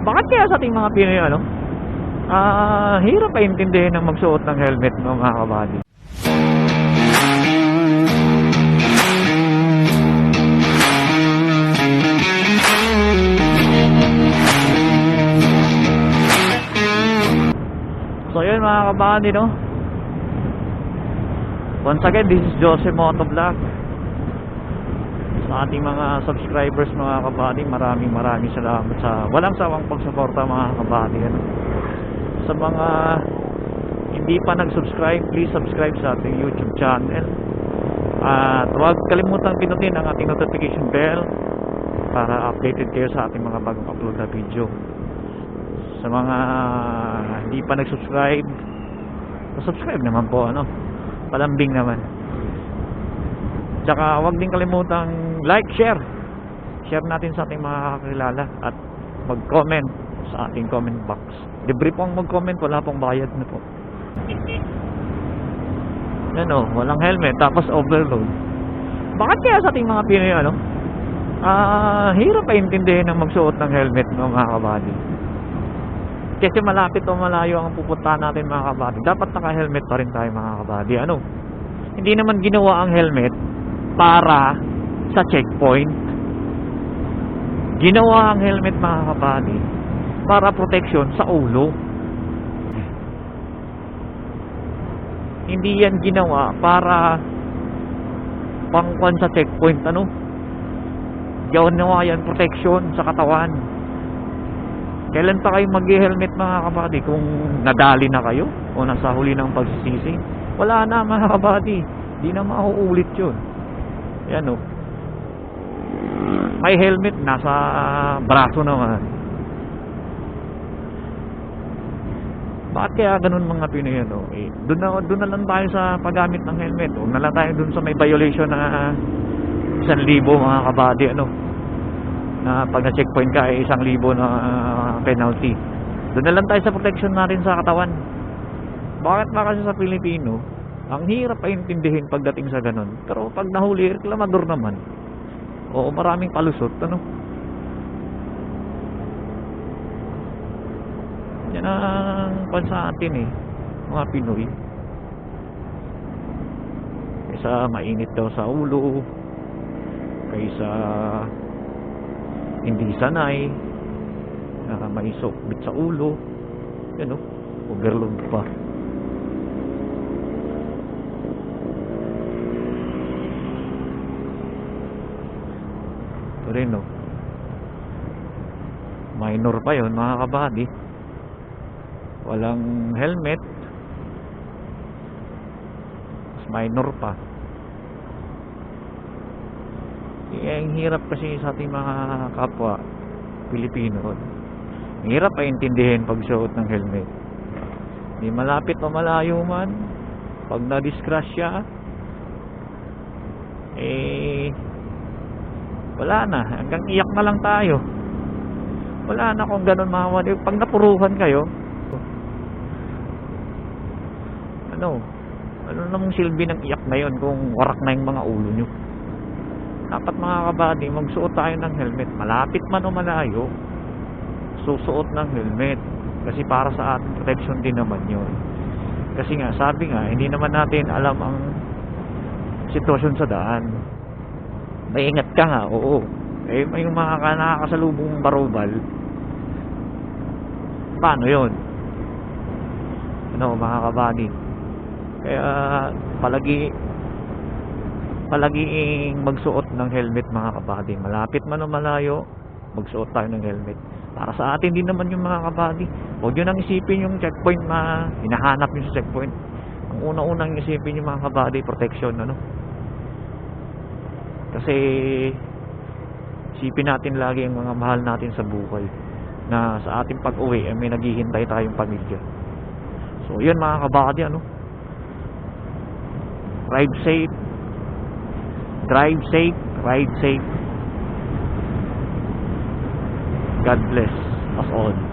Bakit kaya sa ating mga Pinoy, ano? Ah, hirap pa intindihin ng magsuot ng helmet ng mga kabady. So yun mga kabady, no? Once again, this is Jose Motovlog. Sa ating mga subscribers mga kabady, maraming maraming salamat sa walang sawang pagsuporta mga kabady. Ano? Sa mga hindi pa nag-subscribe, please subscribe sa ating YouTube channel. At huwag kalimutang pinutin ang ating notification bell para updated kayo sa ating mga bagong upload na video. Sa mga hindi pa nag-subscribe, subscribe naman po ano. Palambing naman. Tsaka huwag din kalimutang like, share. Share natin sa ating mga kakilala at mag-comment sa ating comment box. Libre pong mag-comment, wala pong bayad na po. Yan o, walang helmet, tapos overload. Bakit kaya sa ating mga Pinoy, ano? Ah, hirap pa intindihin ng magsuot ng helmet ng mga kabady. Kasi malapit o malayo ang pupuntahan natin mga kabady. Dapat naka-helmet pa rin tayo mga kabady. Ano? Hindi naman ginawa ang helmet para sa checkpoint. Ginawa ang helmet mga kabady para protection sa ulo. Hindi yan ginawa para pangkwan sa checkpoint. Ano? Ginawa yan protection sa katawan. Kailan pa kayo mag-helmet mga kabady kung nadali na kayo o nasa huli ng pagsisisi? Wala na mga kabady. Di na mauulit yun. Yan o. May helmet nasa braso naman. Bakit kaya ganun mga Pinoy ano? Eh, doon na, doon na lang tayo sa paggamit ng helmet. Huwag na tayo doon sa may violation na isang libo mga kabady ano na pag na-checkpoint ka ay isang libo na ah, penalty. Doon na lang tayo sa protection natin sa katawan. Bakit ba kasi sa Pilipino, ang hirap pa intindihin pagdating sa ganun. Pero pag nahuli, reklamador naman. Oo, maraming palusot, ano? Yan ang pan sa atin eh, mga Pinoy. Kaysa mainit daw sa ulo, kaysa hindi sanay. Na may sukbit sa ulo. Yan o overload pa rin o minor pa yon mga kabady walang helmet mas minor pa eh, ang hirap kasi sa ating mga kapwa Pilipino. Ang hirap pa intindihin pag suot ng helmet. Di malapit o malayo man, pag na-disgrasya, eh, wala na. Hanggang iyak na lang tayo. Wala na kung ganun mga kapatid. Pag napuruhan kayo, ano, ano namang silbi ng iyak na yon kung warak na yung mga ulo nyo dapat mga kabady magsuot tayo ng helmet malapit man o malayo susuot ng helmet kasi para sa ating protection din naman yun kasi nga sabi nga hindi naman natin alam ang sitwasyon sa daan may ingat ka nga oo eh may mga ka- nakakasalubong barubal paano yun ano mga kabady kaya palagi palaging magsuot ng helmet mga kabady. Malapit man o malayo, magsuot tayo ng helmet. Para sa atin din naman yung mga kabady. Huwag nyo nang isipin yung checkpoint na hinahanap nyo sa checkpoint. Ang una-unang isipin yung mga kabady, protection. Ano? Kasi isipin natin lagi ang mga mahal natin sa buhay na sa ating pag-uwi ay may naghihintay tayong pamilya. So, yun mga kabady, ano? Drive safe, drive safe, ride safe. God bless us all.